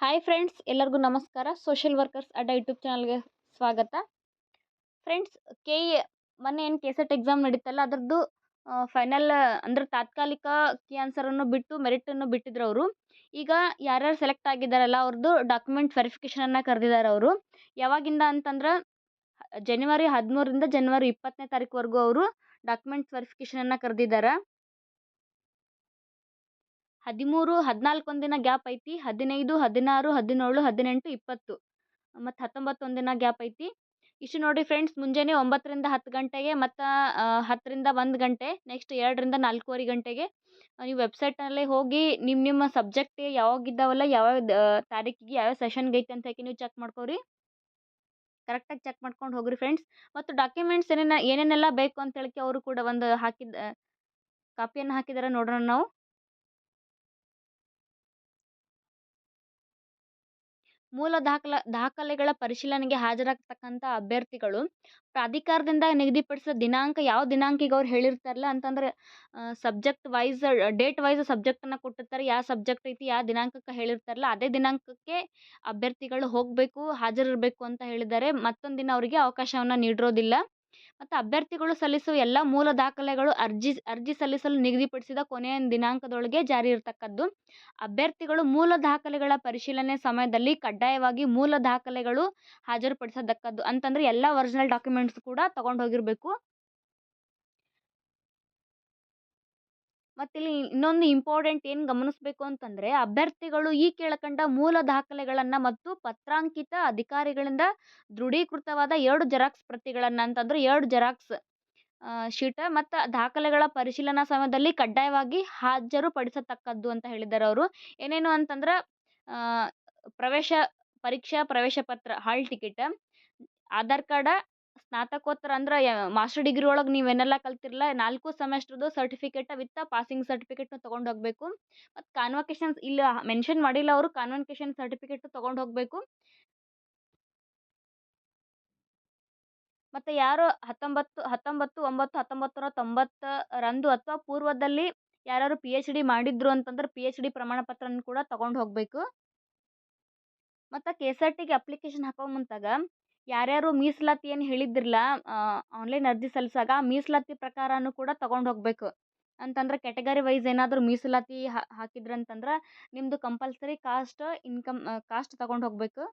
Hi friends ಎಲ್ಲರಿಗೂ ನಮಸ್ಕಾರ. Social workers ಅಡ್ಡ ಯೂಟ್ಯೂಬ್ ಚಾನಲ್ಗೆ ಸ್ವಾಗತ. ಫ್ರೆಂಡ್ಸ್ ಕೆ ಇ ಮೊನ್ನೆ ಏನು ಕೆ ಸೆಟ್ ಎಕ್ಸಾಮ್ ನಡೀತಲ್ಲ, ಅದರದ್ದು ಫೈನಲ್ ಅಂದ್ರೆ ತಾತ್ಕಾಲಿಕ ಕಿ ಆನ್ಸರನ್ನು ಬಿಟ್ಟು ಮೆರಿಟನ್ನು ಬಿಟ್ಟಿದ್ರು ಅವರು. ಈಗ ಯಾರ್ಯಾರು ಸೆಲೆಕ್ಟ್ ಆಗಿದ್ದಾರಲ್ಲ ಅವ್ರದ್ದು ಡಾಕ್ಯುಮೆಂಟ್ ವೆರಿಫಿಕೇಷನನ್ನು ಕರೆದಿದ್ದಾರೆ ಅವರು. ಯಾವಾಗಿಂದ ಅಂತಂದ್ರೆ ಜನವರಿ ಹದಿಮೂರರಿಂದ ಜನವರಿ ಇಪ್ಪತ್ತನೇ ತಾರೀಕುವರೆಗೂ ಅವರು ಡಾಕ್ಯುಮೆಂಟ್ಸ್ ವೆರಿಫಿಕೇಷನನ್ನು ಕರೆದಿದ್ದಾರೆ ಹದಿಮೂರು, ಹದಿನಾಲ್ಕು ಒಂದಿನ ಗ್ಯಾಪ್ ಐತಿ, ಹದಿನೈದು, ಹದಿನಾರು, ಹದಿನೇಳು, ಹದಿನೆಂಟು, ಇಪ್ಪತ್ತು. ಮತ್ತು ಹತ್ತೊಂಬತ್ತು ಒಂದಿನ ಗ್ಯಾಪ್ ಐತಿ. ಇಷ್ಟು ನೋಡಿ ಫ್ರೆಂಡ್ಸ್ ಮುಂಜಾನೆ ಒಂಬತ್ತರಿಂದ ಹತ್ತು ಗಂಟೆಗೆ ಮತ್ತು ಹತ್ತರಿಂದ ಒಂದು ಗಂಟೆ ನೆಕ್ಸ್ಟ್ ಎರಡರಿಂದ ನಾಲ್ಕೂವರೆ ಗಂಟೆಗೆ ನೀವು ವೆಬ್ಸೈಟ್ನಲ್ಲೇ ಹೋಗಿ ನಿಮ್ಮ ನಿಮ್ಮ ಸಬ್ಜೆಕ್ಟ್ ಯಾವಾಗ ಇದ್ದಾವಲ್ಲ ಯಾವ್ಯಾವ ತಾರೀಕಿಗೆ ಯಾವ್ಯಾವ ಸೆಷನ್ಗೆ ಐತೆ ಅಂತ ಹೇಳಿ ನೀವು ಚೆಕ್ ಮಾಡ್ಕೋರಿ. ಕರೆಕ್ಟಾಗಿ ಚೆಕ್ ಮಾಡ್ಕೊಂಡು ಹೋಗ್ರಿ ಫ್ರೆಂಡ್ಸ್ ಮತ್ತು ಡಾಕ್ಯುಮೆಂಟ್ಸ್ ಏನೇನು, ಏನೇನೆಲ್ಲ ಬೇಕು ಅಂತ ಹೇಳಕ್ಕೆ ಅವರು ಕೂಡ ಒಂದು ಹಾಕಿದ ಕಾಪಿಯನ್ನು ಹಾಕಿದ್ದಾರೆ ನೋಡೋಣ ನಾವು. ಮೂಲ ದಾಖಲ, ದಾಖಲೆಗಳ ಪರಿಶೀಲನೆಗೆ ಹಾಜರಾಗ್ತಕ್ಕಂಥ ಅಭ್ಯರ್ಥಿಗಳು, ಪ್ರಾಧಿಕಾರದಿಂದ ನಿಗದಿಪಡಿಸಿದ ದಿನಾಂಕ ಯಾವ ದಿನಾಂಕಿಗೆ ಅವ್ರು ಹೇಳಿರ್ತಾರಲ್ಲ ಅಂತಂದ್ರೆ ಸಬ್ಜೆಕ್ಟ್ ವೈಸ್ ಡೇಟ್ ವೈಸ್ ಸಬ್ಜೆಕ್ಟನ್ನು ಕೊಟ್ಟಿರ್ತಾರೆ, ಯಾವ ಸಬ್ಜೆಕ್ಟ್ ಐತಿ, ಯಾವ ದಿನಾಂಕಕ್ಕೆ ಹೇಳಿರ್ತಾರಲ್ಲ, ಅದೇ ದಿನಾಂಕಕ್ಕೆ ಅಭ್ಯರ್ಥಿಗಳು ಹೋಗಬೇಕು, ಹಾಜರಿರಬೇಕು ಅಂತ ಹೇಳಿದ್ದಾರೆ. ಮತ್ತೊಂದು ದಿನ ಅವರಿಗೆ ಅವಕಾಶವನ್ನು ನೀಡಿರೋದಿಲ್ಲ. ಮತ್ತು ಅಭ್ಯರ್ಥಿಗಳು ಸಲ್ಲಿಸುವ ಎಲ್ಲ ಮೂಲ ದಾಖಲೆಗಳು ಅರ್ಜಿ ಅರ್ಜಿ ಸಲ್ಲಿಸಲು ನಿಗದಿಪಡಿಸಿದ ಕೊನೆಯ ದಿನಾಂಕದೊಳಗೆ ಜಾರಿ ಇರತಕ್ಕದ್ದು. ಅಭ್ಯರ್ಥಿಗಳು ಮೂಲ ದಾಖಲೆಗಳ ಪರಿಶೀಲನೆ ಸಮಯದಲ್ಲಿ ಕಡ್ಡಾಯವಾಗಿ ಮೂಲ ದಾಖಲೆಗಳು ಹಾಜರುಪಡಿಸತಕ್ಕದ್ದು ಅಂತಂದರೆ ಎಲ್ಲ ಒರಿಜಿನಲ್ ಡಾಕ್ಯುಮೆಂಟ್ಸ್ ಕೂಡ ತಗೊಂಡು ಹೋಗಿರಬೇಕು. ಮತ್ತಿಲ್ಲಿ ಇನ್ನೊಂದು ಇಂಪಾರ್ಟೆಂಟ್ ಏನು ಗಮನಿಸಬೇಕು ಅಂತಂದರೆ, ಅಭ್ಯರ್ಥಿಗಳು ಈ ಕೆಳಕಂಡ ಮೂಲ ದಾಖಲೆಗಳನ್ನು ಮತ್ತು ಪತ್ರಾಂಕಿತ ಅಧಿಕಾರಿಗಳಿಂದ ದೃಢೀಕೃತವಾದ ಎರಡು ಜೆರಾಕ್ಸ್ ಪ್ರತಿಗಳನ್ನು ಅಂತಂದ್ರೆ ಎರಡು ಜೆರಾಕ್ಸ್ ಶೀಟ ಮತ್ತು ದಾಖಲೆಗಳ ಪರಿಶೀಲನಾ ಸಮಯದಲ್ಲಿ ಕಡ್ಡಾಯವಾಗಿ ಹಾಜರುಪಡಿಸತಕ್ಕದ್ದು ಅಂತ ಹೇಳಿದ್ದಾರೆ ಅವರು. ಏನೇನು ಅಂತಂದ್ರೆ ಪ್ರವೇಶ ಪರೀಕ್ಷಾ ಪ್ರವೇಶ ಪತ್ರ ಹಾಲ್ ಟಿಕೆಟ್ ಆಧಾರ್ ಕಾರ್ಡ ಸ್ನಾತಕೋತ್ತರ ಅಂದ್ರೆ ಮಾಸ್ಟರ್ ಡಿಗ್ರಿ ಒಳಗೆ ನೀವೇನೆಲ್ಲ ಕಲ್ತಿರಲ್ಲ ನಾಲ್ಕು ಸೆಮೆಸ್ಟ್ರದ್ದು ಸರ್ಟಿಫಿಕೇಟ ವಿತ್ ಪಾಸಿಂಗ್ ಸರ್ಟಿಫಿಕೇಟ್ನ ತೊಗೊಂಡು ಹೋಗಬೇಕು. ಮತ್ತು ಕಾನ್ವಕೇಶನ್ಸ್ ಇಲ್ಲಿ, ಮೆನ್ಷನ್ ಮಾಡಿಲ್ಲ ಅವರು ಕಾನ್ವಕೇಶನ್ ಸರ್ಟಿಫಿಕೇಟ್ ತೊಗೊಂಡು ಹೋಗಬೇಕು. ಮತ್ತು ಯಾರು ಹತ್ತೊಂಬತ್ತು ಹತ್ತೊಂಬತ್ತು, ಒಂಬತ್ತು ಹತ್ತೊಂಬತ್ತು ನೂರ ತೊಂಬತ್ತರಂದು ಅಥವಾ ಪೂರ್ವದಲ್ಲಿ ಯಾರು ಪಿ ಎಚ್ ಡಿ ಮಾಡಿದ್ರು ಅಂತಂದ್ರೆ ಪಿ ಎಚ್ ಡಿ ಪ್ರಮಾಣ ಪತ್ರನ ಕೂಡ ತೊಗೊಂಡು ಹೋಗಬೇಕು. ಮತ್ತು ಕೆ ಎಸ್ ಆರ್ ಟಿಗೆ ಅಪ್ಲಿಕೇಶನ್ ಹಾಕೋ ಮುಂತಾಗ ಯಾರ್ಯಾರು ಮೀಸಲಾತಿ ಏನು ಹೇಳಿದ್ರಲ್ಲ ಆನ್ಲೈನ್ ಅರ್ಜಿ ಸಲ್ಲಿಸಾಗ ಮೀಸಲಾತಿ ಪ್ರಕಾರನೂ ಕೂಡ ತೊಗೊಂಡು ಹೋಗಬೇಕು. ಅಂತಂದ್ರೆ ಕ್ಯಾಟಗರಿ ವೈಸ್ ಏನಾದರೂ ಮೀಸಲಾತಿ ಹಾಕಿದ್ರಂತಂದ್ರೆ ನಿಮ್ಮದು ಕಂಪಲ್ಸರಿ ಕಾಸ್ಟ್ ಇನ್ಕಮ್ ಕಾಸ್ಟ್ ತಗೊಂಡು ಹೋಗಬೇಕು.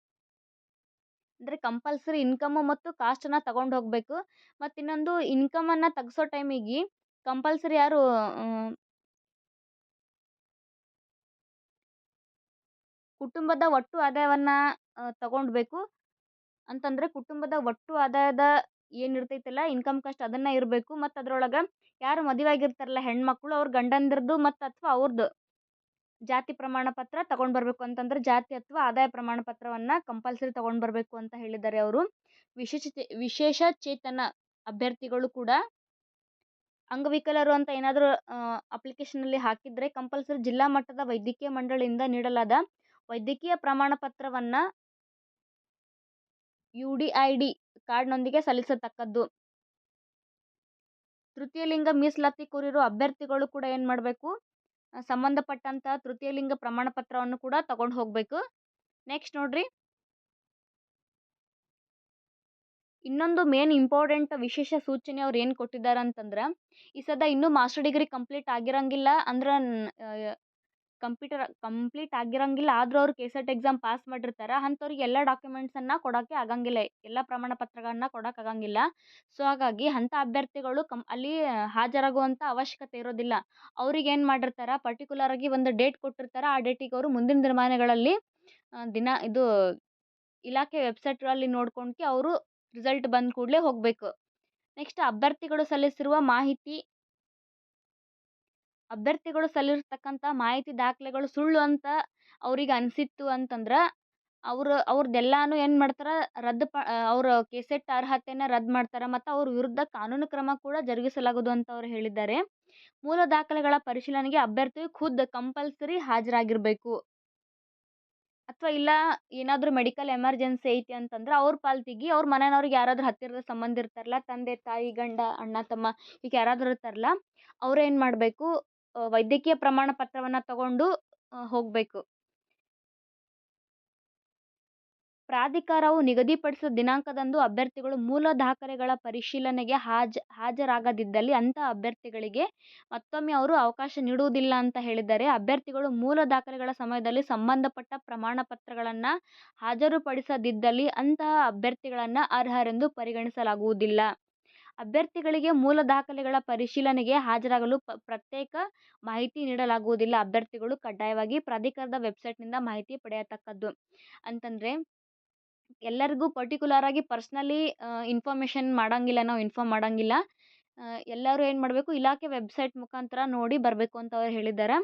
ಅಂದರೆ ಕಂಪಲ್ಸರಿ ಇನ್ಕಮ್ಮು ಮತ್ತು ಕಾಸ್ಟನ್ನು ತಗೊಂಡು ಹೋಗಬೇಕು. ಮತ್ತು ಇನ್ನೊಂದು ಇನ್ಕಮನ್ನು ತೆಗ್ಸೋ ಟೈಮಿಗೆ ಕಂಪಲ್ಸರಿ ಯಾರು ಕುಟುಂಬದ ಒಟ್ಟು ಆದಾಯವನ್ನು ತಗೊಂಡ್ಬೇಕು. ಅಂತಂದರೆ ಕುಟುಂಬದ ಒಟ್ಟು ಆದಾಯದ ಏನು ಇರ್ತೈತಲ್ಲ ಇನ್ಕಮ್ ಕಾಸ್ಟ್ ಅದನ್ನು ಇರಬೇಕು. ಮತ್ತು ಅದ್ರೊಳಗೆ ಯಾರು ಮದುವೆ ಆಗಿರ್ತಾರಲ್ಲ ಹೆಣ್ಮಕ್ಳು ಅವ್ರ ಗಂಡಂದಿರದು ಮತ್ತು ಅಥವಾ ಅವ್ರದ್ದು ಜಾತಿ ಪ್ರಮಾಣ ಪತ್ರ ತಗೊಂಡು ಬರಬೇಕು ಅಂತಂದ್ರೆ ಜಾತಿ ಅಥವಾ ಆದಾಯ ಪ್ರಮಾಣ ಪತ್ರವನ್ನು ಕಂಪಲ್ಸರಿ ತಗೊಂಡು ಬರಬೇಕು ಅಂತ ಹೇಳಿದ್ದಾರೆ ಅವರು. ವಿಶೇಷ ವಿಶೇಷ ಚೇತನ ಅಭ್ಯರ್ಥಿಗಳು ಕೂಡ ಅಂಗವಿಕಲರು ಅಂತ ಏನಾದರೂ ಅಪ್ಲಿಕೇಶನಲ್ಲಿ ಹಾಕಿದರೆ ಕಂಪಲ್ಸರಿ ಜಿಲ್ಲಾ ಮಟ್ಟದ ವೈದ್ಯಕೀಯ ಮಂಡಳಿಯಿಂದ ನೀಡಲಾದ ವೈದ್ಯಕೀಯ ಪ್ರಮಾಣ ಪತ್ರವನ್ನು ಯು ಡಿ ಐ ಡಿ ಕಾರ್ಡ್ನೊಂದಿಗೆ ಸಲ್ಲಿಸತಕ್ಕದ್ದು. ತೃತೀಯ ಲಿಂಗ ಮೀಸಲಾತಿ ಕೋರಿರೋ ಅಭ್ಯರ್ಥಿಗಳು ಕೂಡ ಏನು ಮಾಡಬೇಕು? ಸಂಬಂಧಪಟ್ಟಂಥ ತೃತೀಯ ಲಿಂಗ ಪ್ರಮಾಣ ಪತ್ರವನ್ನು ಕೂಡ ತಗೊಂಡು ಹೋಗಬೇಕು. ನೆಕ್ಸ್ಟ್ ನೋಡ್ರಿ. ಇನ್ನೊಂದು ಮೇನ್ ಇಂಪಾರ್ಟೆಂಟ್ ವಿಶೇಷ ಸೂಚನೆ ಅವ್ರು ಏನು ಕೊಟ್ಟಿದ್ದಾರೆ ಅಂತಂದ್ರೆ ಈ ಸದ ಇನ್ನೂ ಮಾಸ್ಟರ್ ಡಿಗ್ರಿ ಕಂಪ್ಲೀಟ್ ಆಗಿರಂಗಿಲ್ಲ ಅಂದ್ರೆ ಕಂಪ್ಯೂಟರ್ ಕಂಪ್ಲೀಟ್ ಆಗಿರಂಗಿಲ್ಲ, ಆದರೂ ಅವ್ರು ಕೆ ಸೆಟ್ ಎಕ್ಸಾಮ್ ಪಾಸ್ ಮಾಡಿರ್ತಾರೆ, ಅಂಥವ್ರಿಗೆ ಎಲ್ಲ ಡಾಕ್ಯುಮೆಂಟ್ಸನ್ನು ಕೊಡೋಕ್ಕೆ ಆಗಂಗಿಲ್ಲ, ಎಲ್ಲ ಪ್ರಮಾಣ ಪತ್ರಗಳನ್ನ ಕೊಡೋಕೆ ಆಗಂಗಿಲ್ಲ. ಸೊ, ಹಾಗಾಗಿ ಅಂಥ ಅಭ್ಯರ್ಥಿಗಳು ಕಂ, ಅಲ್ಲಿ ಹಾಜರಾಗುವಂಥ ಅವಶ್ಯಕತೆ ಇರೋದಿಲ್ಲ. ಅವ್ರಿಗೆ ಏನು ಮಾಡಿರ್ತಾರೆ ಪರ್ಟಿಕ್ಯುಲರಾಗಿ ಒಂದು ಡೇಟ್ ಕೊಟ್ಟಿರ್ತಾರೆ, ಆ ಡೇಟಿಗೆ ಅವರು ಮುಂದಿನ ದಿನಮಾನಗಳಲ್ಲಿ ದಿನ ಇದು ಇಲಾಖೆ ವೆಬ್ಸೈಟಲ್ಲಿ ನೋಡ್ಕೊಂಡು ಅವರು ರಿಸಲ್ಟ್ ಬಂದ ಕೂಡಲೇ ಹೋಗಬೇಕು. ನೆಕ್ಸ್ಟ್ ಅಭ್ಯರ್ಥಿಗಳು ಸಲ್ಲಿಸಿರುವ ಮಾಹಿತಿ ಅಭ್ಯರ್ಥಿಗಳು ಸಲ್ಲಿರ್ತಕ್ಕಂಥ ಮಾಹಿತಿ ದಾಖಲೆಗಳು ಸುಳ್ಳು ಅಂತ ಅವ್ರಿಗೆ ಅನಿಸಿತ್ತು ಅಂತಂದ್ರೆ, ಅವರು ಅವ್ರದ್ದೆಲ್ಲನೂ ಏನು ಮಾಡ್ತಾರೆ, ರದ್ದು ಪ ಅವ್ರ ಕೆಸೆಟ್ ಅರ್ಹತೆನ ರದ್ದು ಮಾಡ್ತಾರೆ ಮತ್ತು ಅವ್ರ ವಿರುದ್ಧ ಕಾನೂನು ಕ್ರಮ ಕೂಡ ಜರುಗಿಸಲಾಗುವುದು ಅಂತ ಅವ್ರು ಹೇಳಿದ್ದಾರೆ. ಮೂಲ ದಾಖಲೆಗಳ ಪರಿಶೀಲನೆಗೆ ಅಭ್ಯರ್ಥಿಯು ಖುದ್ದು ಕಂಪಲ್ಸರಿ ಹಾಜರಾಗಿರಬೇಕು. ಅಥವಾ ಇಲ್ಲ ಏನಾದರೂ ಮೆಡಿಕಲ್ ಎಮರ್ಜೆನ್ಸಿ ಐತಿ ಅಂತಂದ್ರೆ ಅವ್ರ ಪಾಲ್ತಿಗಿ ಅವ್ರ ಮನೆಯವ್ರಿಗೆ ಯಾರಾದರೂ ಹತ್ತಿರದ ಸಂಬಂಧ ಇರ್ತಾರಲ್ಲ, ತಂದೆ, ತಾಯಿ, ಗಂಡ, ಅಣ್ಣ, ತಮ್ಮ, ಈಗ ಯಾರಾದರೂ ಇರ್ತಾರಲ್ಲ ಅವ್ರು ಏನು ಮಾಡಬೇಕು? ವೈದ್ಯಕೀಯ ಪ್ರಮಾಣ ಪತ್ರವನ್ನು ತಗೊಂಡು ಹೋಗಬೇಕು. ಪ್ರಾಧಿಕಾರವು ನಿಗದಿಪಡಿಸಿದ ದಿನಾಂಕದಂದು ಅಭ್ಯರ್ಥಿಗಳು ಮೂಲ ದಾಖಲೆಗಳ ಪರಿಶೀಲನೆಗೆ ಹಾಜ, ಹಾಜರಾಗದಿದ್ದಲ್ಲಿ ಅಂತಹ ಅಭ್ಯರ್ಥಿಗಳಿಗೆ ಮತ್ತೊಮ್ಮೆ ಅವರು ಅವಕಾಶ ನೀಡುವುದಿಲ್ಲ ಅಂತ ಹೇಳಿದ್ದಾರೆ ಅಭ್ಯರ್ಥಿಗಳು ಮೂಲ ದಾಖಲೆಗಳ ಸಮಯದಲ್ಲಿ ಸಂಬಂಧಪಟ್ಟ ಪ್ರಮಾಣ ಪತ್ರಗಳನ್ನು ಹಾಜರುಪಡಿಸದಿದ್ದಲ್ಲಿ ಅಂತಹ ಅಭ್ಯರ್ಥಿಗಳನ್ನು ಅರ್ಹರೆಂದು ಪರಿಗಣಿಸಲಾಗುವುದಿಲ್ಲ. ಅಭ್ಯರ್ಥಿಗಳಿಗೆ ಮೂಲ ದಾಖಲೆಗಳ ಪರಿಶೀಲನೆಗೆ ಹಾಜರಾಗಲು ಪ್ರತ್ಯೇಕ ಮಾಹಿತಿ ನೀಡಲಾಗುವುದಿಲ್ಲ. ಅಭ್ಯರ್ಥಿಗಳು ಕಡ್ಡಾಯವಾಗಿ ಪ್ರಾಧಿಕಾರದ ವೆಬ್ಸೈಟ್ನಿಂದ ಮಾಹಿತಿ ಪಡೆಯತಕ್ಕದ್ದು. ಅಂತಂದರೆ, ಎಲ್ಲರಿಗೂ ಪರ್ಟಿಕ್ಯುಲರ್ ಆಗಿ ಪರ್ಸ್ನಲಿ ಇನ್ಫಾರ್ಮೇಷನ್ ಮಾಡೋಂಗಿಲ್ಲ, ನಾವು ಇನ್ಫಾರ್ಮ್ ಮಾಡೋಂಗಿಲ್ಲ. ಎಲ್ಲರೂ ಏನು ಮಾಡಬೇಕು, ಇಲಾಖೆ ವೆಬ್ಸೈಟ್ ಮುಖಾಂತರ ನೋಡಿ ಬರಬೇಕು ಅಂತ ಅವ್ರು ಹೇಳಿದ್ದಾರೆ.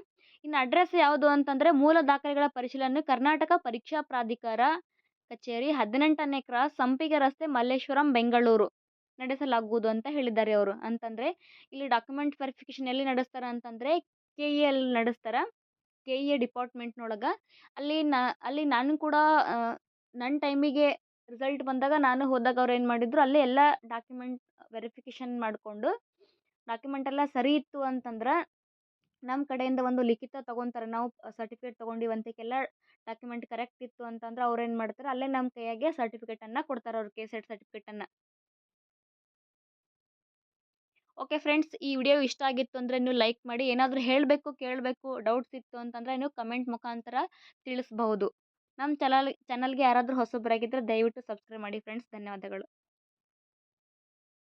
ಇನ್ನು ಅಡ್ರೆಸ್ ಯಾವುದು ಅಂತಂದರೆ, ಮೂಲ ದಾಖಲೆಗಳ ಪರಿಶೀಲನೆ ಕರ್ನಾಟಕ ಪರೀಕ್ಷಾ ಪ್ರಾಧಿಕಾರ ಕಚೇರಿ ಹದಿನೆಂಟನೇ ಕ್ರಾಸ್ ಸಂಪಿಗೆ ರಸ್ತೆ ಮಲ್ಲೇಶ್ವರಂ, ಬೆಂಗಳೂರು. ನಡೆಸಲಾಗುವುದು ಅಂತ ಹೇಳಿದ್ದಾರೆ ಅವರು. ಅಂತಂದರೆ, ಇಲ್ಲಿ ಡಾಕ್ಯುಮೆಂಟ್ ವೆರಿಫಿಕೇಷನ್ ಎಲ್ಲಿ ನಡೆಸ್ತಾರೆ ಅಂತಂದರೆ ಕೆ ಇ ಎಲ್ ನಡೆಸ್ತಾರೆ. ಕೆ ಇ ಎ ಡಿಪಾರ್ಟ್ಮೆಂಟ್ನೊಳಗೆ ಅಲ್ಲಿ ನಾ, ಅಲ್ಲಿ ನಾನು ಕೂಡ ನನ್ನ ಟೈಮಿಗೆ ರಿಸಲ್ಟ್ ಬಂದಾಗ ನಾನು ಹೋದಾಗ ಅವ್ರು ಏನು ಮಾಡಿದರು, ಅಲ್ಲೇ ಎಲ್ಲ ಡಾಕ್ಯುಮೆಂಟ್ ವೆರಿಫಿಕೇಷನ್ ಮಾಡಿಕೊಂಡು ಡಾಕ್ಯುಮೆಂಟ್ ಎಲ್ಲ ಸರಿ ಇತ್ತು ಅಂತಂದ್ರೆ ನಮ್ಮ ಕಡೆಯಿಂದ ಒಂದು ಲಿಖಿತ ತೊಗೊತಾರೆ. ನಾವು ಸರ್ಟಿಫಿಕೇಟ್ ತೊಗೊಂಡಿವಿ ಅಂತಕ್ಕೆಲ್ಲ ಡಾಕ್ಯುಮೆಂಟ್ ಕರೆಕ್ಟ್ ಇತ್ತು ಅಂತಂದ್ರೆ ಅವ್ರು ಏನು ಮಾಡ್ತಾರೆ, ಅಲ್ಲೇ ನಮ್ಮ ಕೈಯಾಗೆ ಸರ್ಟಿಫಿಕೇಟನ್ನು ಕೊಡ್ತಾರೆ ಅವ್ರು ಕೆ ಸೆಟ್ ಸರ್ಟಿಫಿಕೇಟನ್ನು ಓಕೆ ಫ್ರೆಂಡ್ಸ್, ಈ ವಿಡಿಯೋ ಇಷ್ಟ ಆಗಿತ್ತು ಅಂದರೆ ನೀವು ಲೈಕ್ ಮಾಡಿ, ಏನಾದರೂ ಹೇಳಬೇಕು, ಕೇಳಬೇಕು, ಡೌಟ್ಸ್ ಇತ್ತು ಅಂತಂದರೆ ನೀವು ಕಮೆಂಟ್ ಮುಖಾಂತರ ತಿಳಿಸ್ಬಹುದು. ನಮ್ಮ ಚಾನಲ್, ಚಾನಲ್ಗೆ ಯಾರಾದರೂ ಹೊಸಬರಾಗಿದ್ದರೆ ದಯವಿಟ್ಟು ಸಬ್ಸ್ಕ್ರೈಬ್ ಮಾಡಿ ಫ್ರೆಂಡ್ಸ್, ಧನ್ಯವಾದಗಳು.